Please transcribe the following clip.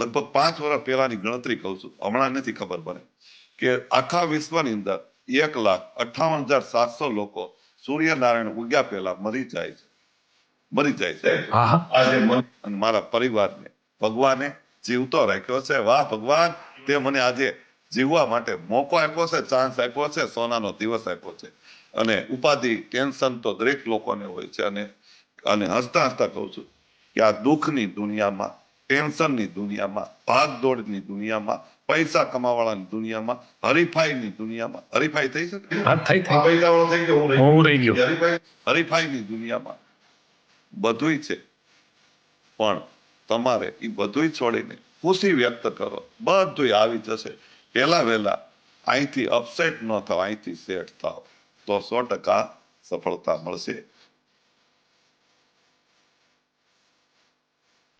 લગભગ પાંચ વર્ષ પહેલાની ગણતરી કહું છું. હમણાં નથી ખબર પડે કે આખા વિશ્વની અંદર એક લાખ અઠાવન હજાર સાતસો લોકો સૂર્યનારાયણ ઉગ્યા પહેલા મરી જાય છે. મરી જાય છે. આજે મારા પરિવારને ભગવાને જીવતો રાખ્યો છે. વાહ ભગવાન તે મને આજે જીવવા માટે મોકો આપ્યો છે ચાન્સ આપ્યો છે સોનાનો દિવસ આપ્યો છે. અને ઉપાધિ ટેન્શન તો દરેક લોકોને હોય છે. અને અને હસતા હસતા કહું છું કે આ દુઃખની દુનિયામાં ટેન્શનની દુનિયામાં ભાગદોડની દુનિયામાં પૈસા કમાવાળાની દુનિયામાં હરીફાઈની દુનિયામાં હરીફાઈ થઈ શકે? હા થઈ આ થઈ. પૈસાવાળો થઈ ગયો હું રહી ગયો. હરીફાઈ હરીફાઈની દુનિયામાં બધુંય છે. પણ તમારે એ બધુંય છોડીને ખુશી વ્યક્ત કરો. બધુંય આવી જશે. પહેલા વહેલા અહીંથી અપસેટ ન થાવ અહીંથી સેટ થાવ. તો સો ટકા સફળતા મળશે.